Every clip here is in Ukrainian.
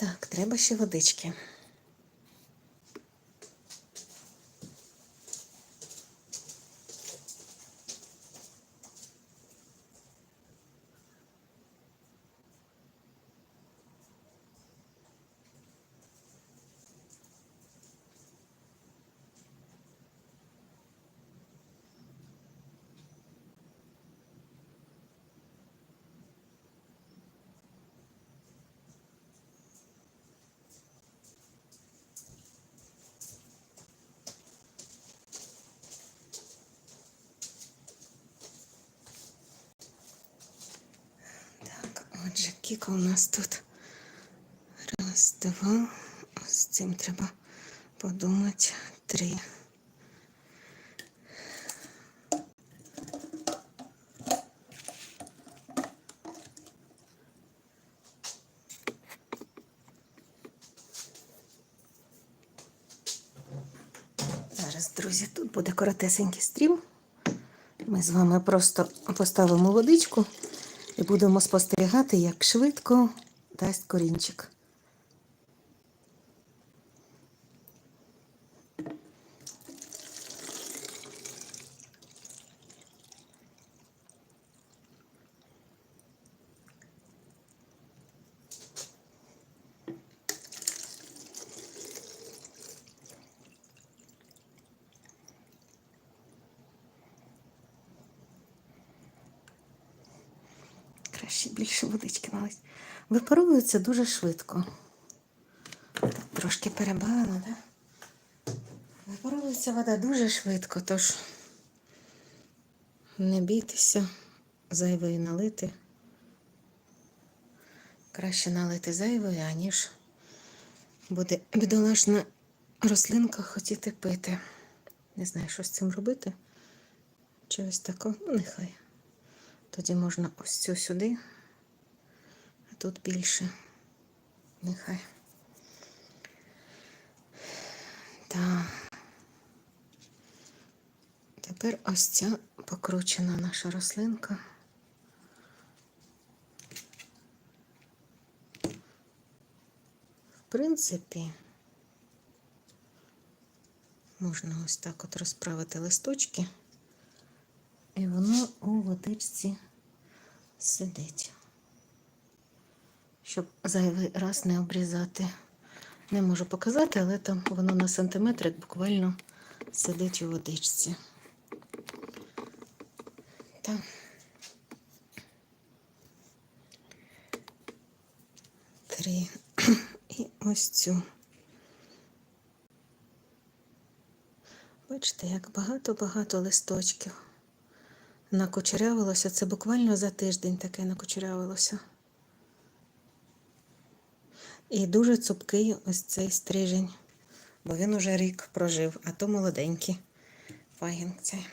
Так, треба ще водички. Так, кіка у нас тут. Раз, два. З цим треба подумати. Три. Зараз, друзі, тут буде коротесенький стрім. Ми з вами просто поставимо водичку будемо спостерігати, як швидко дасть корінчик. Краще більше водички налить. Випаровується дуже швидко. Так, трошки перебавила, так? Випаровується вода дуже швидко, тож не бійтеся зайвої налити. Краще налити зайвої, аніж буде бідолашна рослинка хотіти пити. Не знаю, що з цим робити. Чи ось тако, ну нехай. Тоді можна ось цю сюди, а тут більше. Нехай. Так. Тепер ось ця покручена наша рослинка. В принципі, можна ось так от розправити листочки. І воно у водичці сидить. Щоб зайвий раз не обрізати. Не можу показати, але там воно на сантиметрик буквально сидить у водичці. Так. Три. І ось цю. Бачите, як багато-багато листочків накучерявилося. Це буквально за тиждень таке накучерявилося. І дуже цупкий ось цей стрижень, бо він уже рік прожив, а то молоденький пагінг цей.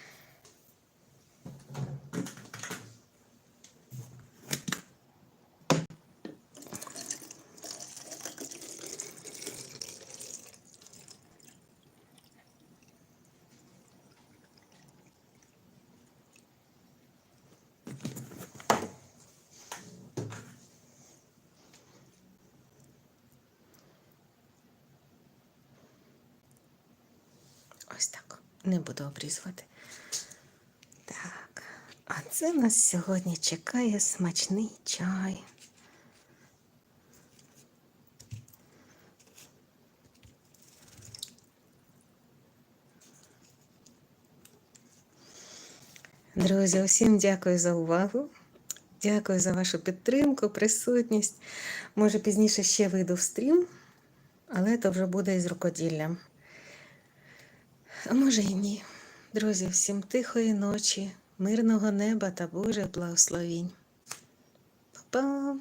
Ось так. Не буду обрізувати. Так. А це нас сьогодні чекає смачний чай. Друзі, усім дякую за увагу. Дякую за вашу підтримку, присутність. Може, пізніше ще вийду в стрім, але то вже буде із рукоділлям. А може і ні. Друзі, всім тихої ночі, мирного неба та Божих благословінь. Па-па!